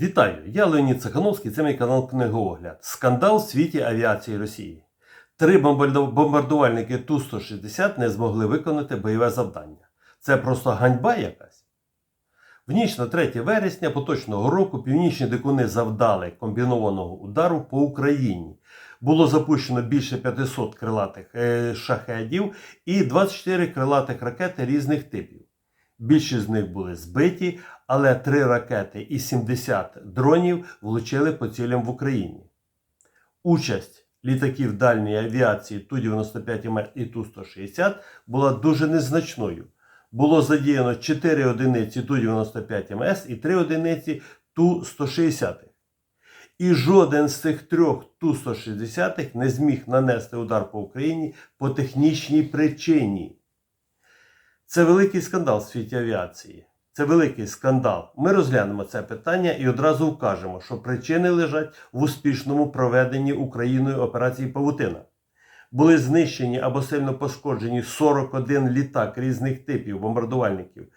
Вітаю! Я Леонід Цехановський, це мій канал Книгоогляд. Скандал в світі авіації Росії. Три бомбардувальники Ту-160 не змогли виконати бойове завдання. Це просто ганьба якась. В ніч на 3 вересня поточного року північні дикуни завдали комбінованого удару по Україні. Було запущено більше 500 крилатих е, шахедів і 24 крилатих ракети різних типів. Більшість з них були збиті, але три ракети і 70 дронів влучили по цілям в Україні. Участь літаків дальньої авіації Ту-95М і Ту-160 була дуже незначною. Було задіяно 4 одиниці Ту-95МС і 3 одиниці Ту-160. І жоден з цих трьох Ту-160 не зміг нанести удар по Україні по технічній причині. Це великий скандал в світі авіації. Це великий скандал. Ми розглянемо це питання і одразу вкажемо, що причини лежать в успішному проведенні Україною операції Павутина. Були знищені або сильно пошкоджені 41 літак різних типів бомбардувальників.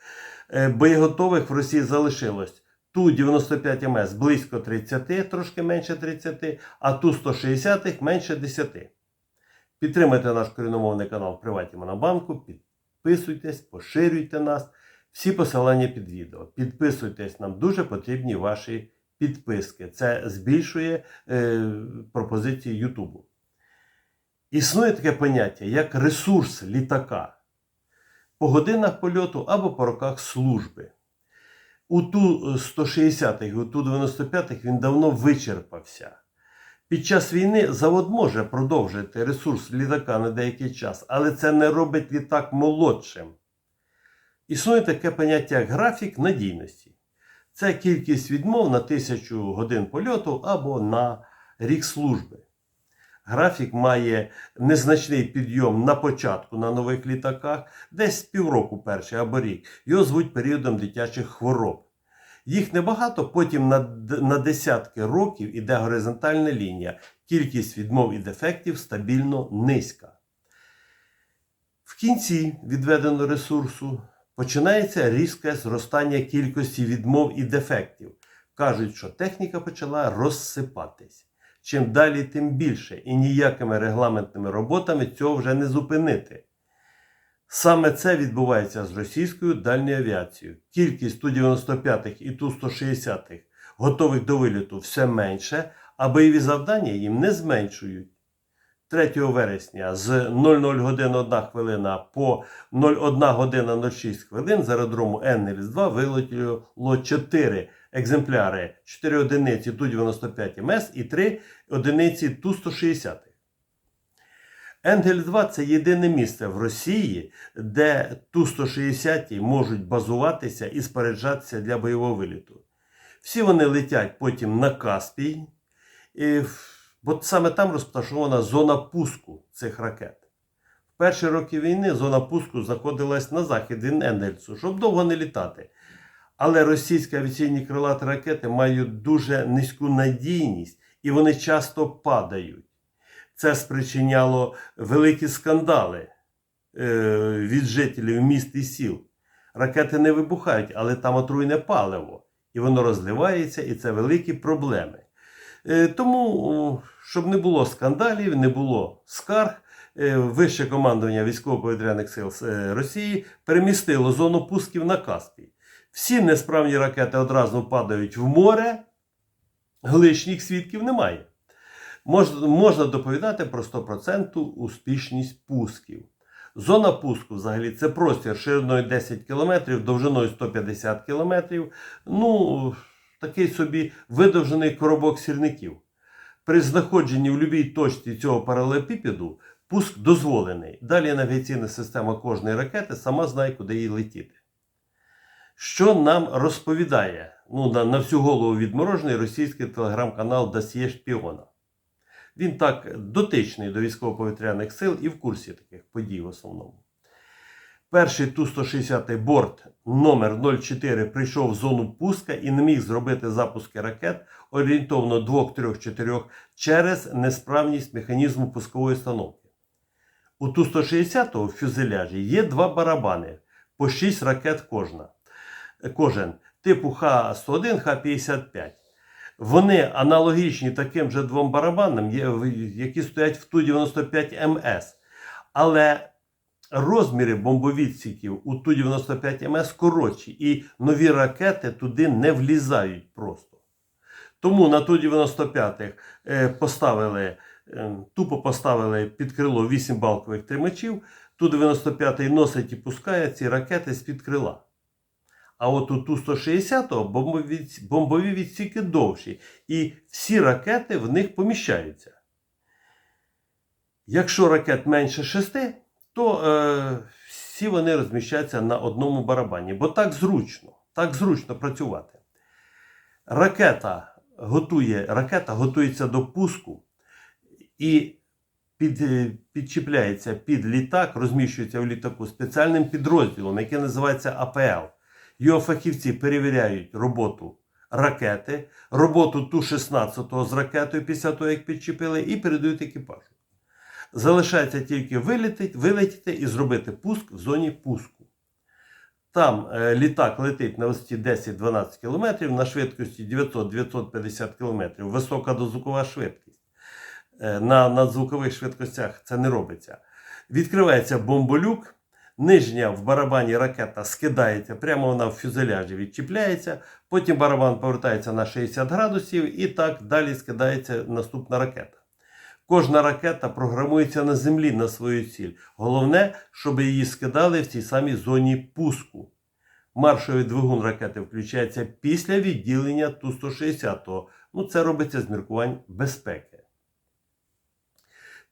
Е, Боєготових в Росії залишилось Ту-95МС близько 30, трошки менше 30, а Ту-160 менше 10. Підтримайте наш корінномовний канал в Приваті Монобанку, підписуйтесь, поширюйте нас. Всі посилання під відео. Підписуйтесь, нам дуже потрібні ваші підписки. Це збільшує е, пропозиції Ютубу. Існує таке поняття, як ресурс літака по годинах польоту або по роках служби. У Ту-160 і у Ту-95 він давно вичерпався. Під час війни завод може продовжити ресурс літака на деякий час, але це не робить літак молодшим. Існує таке поняття як графік надійності. Це кількість відмов на тисячу годин польоту або на рік служби. Графік має незначний підйом на початку на нових літаках, десь півроку перший або рік. Його звуть періодом дитячих хвороб. Їх небагато, потім на, на десятки років іде горизонтальна лінія. Кількість відмов і дефектів стабільно низька. В кінці відведеного ресурсу починається різке зростання кількості відмов і дефектів. Кажуть, що техніка почала розсипатись. Чим далі, тим більше, і ніякими регламентними роботами цього вже не зупинити. Саме це відбувається з російською дальньою авіацією. Кількість Ту-95 і Ту-160 готових до виліту все менше, а бойові завдання їм не зменшують. 3 вересня з 00 годин 1 хвилина по 01 година 06 хвилин з аеродрому Еннельс-2 вилетіло 4 екземпляри 4 одиниці Ту-95МС і 3 одиниці Ту-160. Енгельс-2 це єдине місце в Росії, де Ту-160 можуть базуватися і споряджатися для бойового виліту. Всі вони летять потім на Каспій, і, бо саме там розташована зона пуску цих ракет. В перші роки війни зона пуску знаходилась на захід від Енгельсу, щоб довго не літати. Але російські авіаційні крилаті ракети мають дуже низьку надійність і вони часто падають. Це спричиняло великі скандали е, від жителів міст і сіл. Ракети не вибухають, але там отруйне паливо, і воно розливається, і це великі проблеми. Е, тому, щоб не було скандалів, не було скарг, е, вище командування військово-повітряних сил Росії перемістило зону пусків на Каспій. Всі несправні ракети одразу падають в море, глишніх свідків немає. Можна, можна доповідати про 100% успішність пусків. Зона пуску взагалі це простір шириною 10 км, довжиною 150 км. Ну, такий собі видовжений коробок сірників. При знаходженні в будь-якій точці цього паралелепіпеду пуск дозволений. Далі навігаційна система кожної ракети сама знає, куди їй летіти. Що нам розповідає ну, на, на всю голову відморожений російський телеграм-канал Досьє Шпіона. Він так дотичний до військово-повітряних сил і в курсі таких подій в основному. Перший Ту-160 борт номер 04 прийшов в зону пуска і не міг зробити запуски ракет орієнтовно 2, 3, 4 через несправність механізму пускової установки. У Ту-160 в фюзеляжі є два барабани по 6 ракет кожна, кожен типу Х-101, Х-55. Вони аналогічні таким же двом барабанам, які стоять в Ту-95 МС. Але розміри бомбовідсіків у Ту-95 МС коротші, і нові ракети туди не влізають просто. Тому на Ту-95 е, поставили, е, тупо поставили під крило 8 балкових тримачів. Ту-95 носить і пускає ці ракети з-під крила. А от у Ту-160 бомбові, бомбові відсіки довші, і всі ракети в них поміщаються. Якщо ракет менше 6, то е, всі вони розміщаються на одному барабані, бо так зручно, так зручно працювати. Ракета готує, ракета готується до пуску і під, е, підчіпляється під літак, розміщується в літаку спеціальним підрозділом, який називається АПЛ. Його фахівці перевіряють роботу ракети, роботу Ту-16 з ракетою після того, як підчепили, і передають екіпажу. Залишається тільки вилетіти, вилетіти і зробити пуск в зоні пуску. Там е, літак летить на висоті 10-12 км на швидкості 900-950 км. Висока дозвукова швидкість. Е, на надзвукових швидкостях це не робиться. Відкривається бомболюк, нижня в барабані ракета скидається, прямо вона в фюзеляжі відчіпляється, потім барабан повертається на 60 градусів і так далі скидається наступна ракета. Кожна ракета програмується на землі на свою ціль. Головне, щоб її скидали в цій самій зоні пуску. Маршовий двигун ракети включається після відділення Ту-160. Ну, це робиться з міркувань безпеки.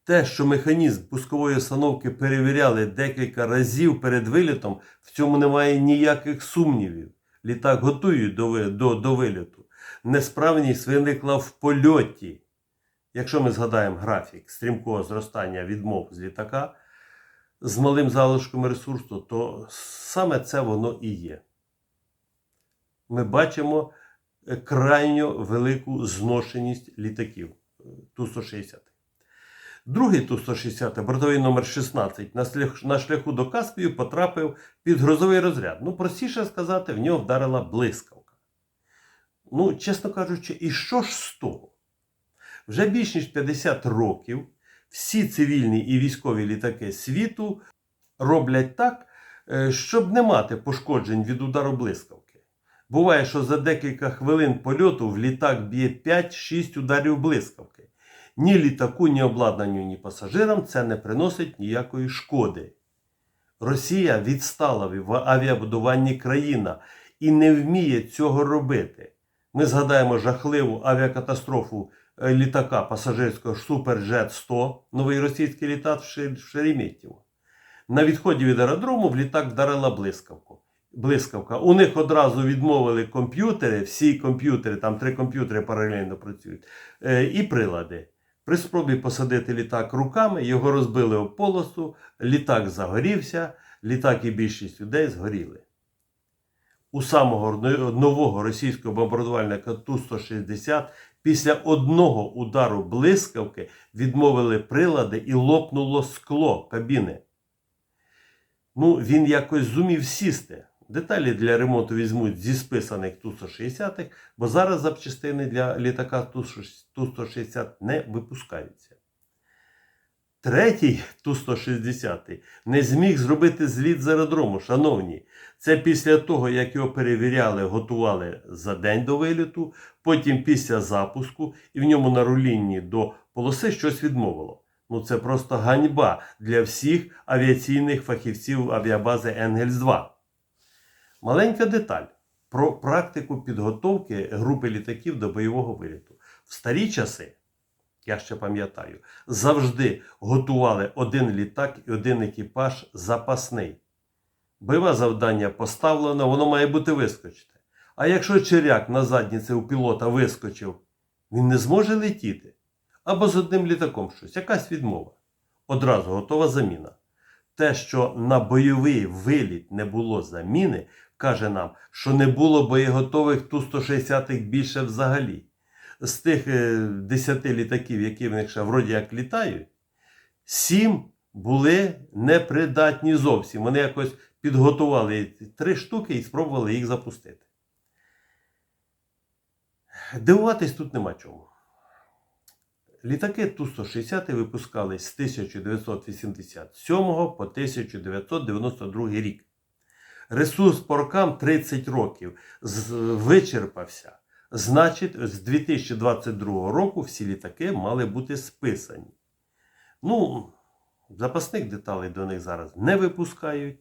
Те, що механізм пускової установки перевіряли декілька разів перед вилітом, в цьому немає ніяких сумнівів. Літак готують до, до, до виліту. Несправність виникла в польоті. Якщо ми згадаємо графік стрімкого зростання відмов з літака з малим залишком ресурсу, то саме це воно і є. Ми бачимо е, крайньо велику зношеність літаків е, Ту-160. Другий Ту-160, бортовий номер 16, на шляху, до Каспію потрапив під грозовий розряд. Ну, простіше сказати, в нього вдарила блискавка. Ну, чесно кажучи, і що ж з того? Вже більш ніж 50 років всі цивільні і військові літаки світу роблять так, е, щоб не мати пошкоджень від удару блискавки. Буває, що за декілька хвилин польоту в літак б'є 5-6 ударів блискавки. Ні літаку, ні обладнанню, ні пасажирам це не приносить ніякої шкоди. Росія відстала в авіабудуванні країна і не вміє цього робити. Ми згадаємо жахливу авіакатастрофу е, літака пасажирського Суперджет 100, новий російський літак в Шер- Шереметьєво. На відході від аеродрому в літак вдарила блискавку. Блискавка. У них одразу відмовили комп'ютери, всі комп'ютери, там три комп'ютери паралельно працюють, е, і прилади. При спробі посадити літак руками, його розбили об полосу, літак загорівся, літак і більшість людей згоріли. У самого нового російського бомбардувальника Ту-160 після одного удару блискавки відмовили прилади і лопнуло скло кабіни. Ну, він якось зумів сісти. Деталі для ремонту візьмуть зі списаних Ту-160, бо зараз запчастини для літака Ту-160 не випускаються. Третій Ту-160 не зміг зробити зліт з аеродрому, шановні. Це після того, як його перевіряли, готували за день до виліту, потім після запуску, і в ньому на рулінні до полоси щось відмовило. Ну це просто ганьба для всіх авіаційних фахівців авіабази Енгельс-2. Маленька деталь про практику підготовки групи літаків до бойового виліту. В старі часи, я ще пам'ятаю, завжди готували один літак і один екіпаж запасний. Бойове завдання поставлено, воно має бути вискочити. А якщо черяк на задніці у пілота вискочив, він не зможе летіти. Або з одним літаком щось, якась відмова. Одразу готова заміна. Те, що на бойовий виліт не було заміни, каже нам, що не було боєготових ту 160 х більше взагалі. З тих е, 10 літаків, які в них ще вроді як літають, 7 були непридатні зовсім. Вони якось підготували три штуки і спробували їх запустити. Дивуватись тут нема чому. Літаки Ту-160 випускались з 1987 по 1992 рік. Ресурс по рокам 30 років вичерпався. Значить, з 2022 року всі літаки мали бути списані. Ну, запасних деталей до них зараз не випускають.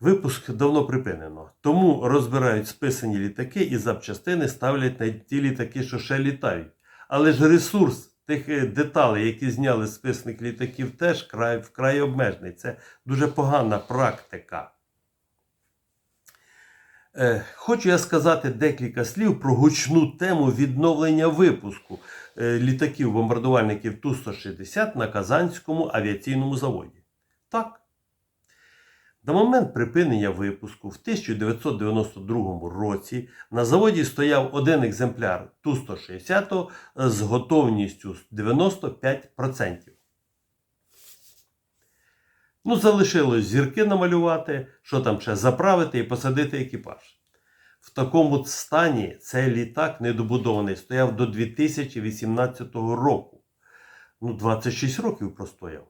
Випуск давно припинено. Тому розбирають списані літаки і запчастини ставлять на ті літаки, що ще літають. Але ж ресурс тих е, деталей, які зняли з списаних літаків, теж вкрай обмежений. Це дуже погана практика. Е, Хочу я сказати декілька слів про гучну тему відновлення випуску е, літаків-бомбардувальників Ту-160 на Казанському авіаційному заводі. Так. На момент припинення випуску в 1992 році на заводі стояв один екземпляр Ту-160 з готовністю 95%. Ну, залишилось зірки намалювати, що там ще заправити і посадити екіпаж. В такому стані цей літак недобудований стояв до 2018 року. Ну, 26 років простояв.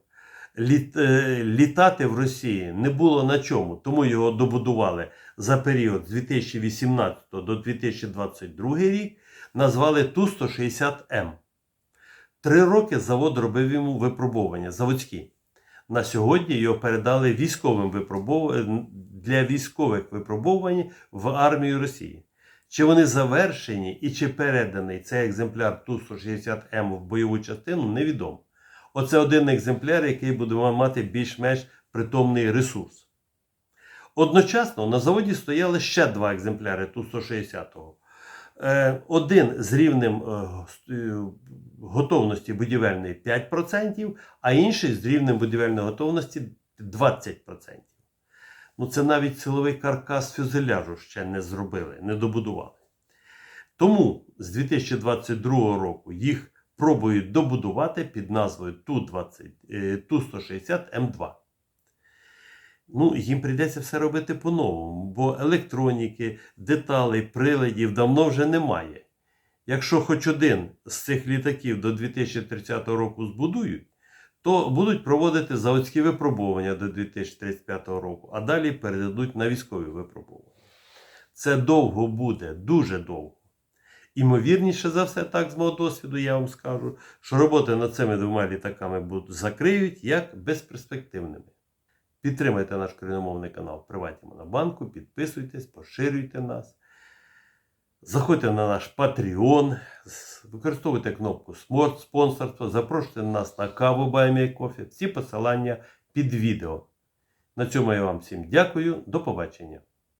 Літ, е, літати в Росії не було на чому, тому його добудували за період з 2018 до 2022 рік, назвали Ту-160М. Три роки завод робив йому випробування заводські. На сьогодні його передали військовим випробов... для військових випробувань в армію Росії. Чи вони завершені і чи переданий цей екземпляр Ту-160М в бойову частину, невідомо. Оце один екземпляр, який буде мати більш-менш притомний ресурс. Одночасно на заводі стояли ще два екземпляри Ту-160. Е, Один з рівнем е, е, готовності будівельної 5%, а інший з рівнем будівельної готовності 20%. Ну, це навіть силовий каркас фюзеляжу ще не зробили, не добудували. Тому з 2022 року їх пробують добудувати під назвою Ту-20, е, Ту-160М2. Ну, їм прийдеться все робити по-новому, бо електроніки, деталей, приладів давно вже немає. Якщо хоч один з цих літаків до 2030 року збудують, то будуть проводити заводські випробування до 2035 року, а далі передадуть на військові випробування. Це довго буде, дуже довго. Імовірніше за все, так з мого досвіду, я вам скажу, що роботи над цими двома літаками будуть закриють як безперспективними. Підтримайте наш коріномовний канал в Приваті Монобанку, підписуйтесь, поширюйте нас. Заходьте на наш Patreon, використовуйте кнопку спонсорство, запрошуйте нас на каву Баймій Кофі. Всі посилання під відео. На цьому я вам всім дякую. До побачення.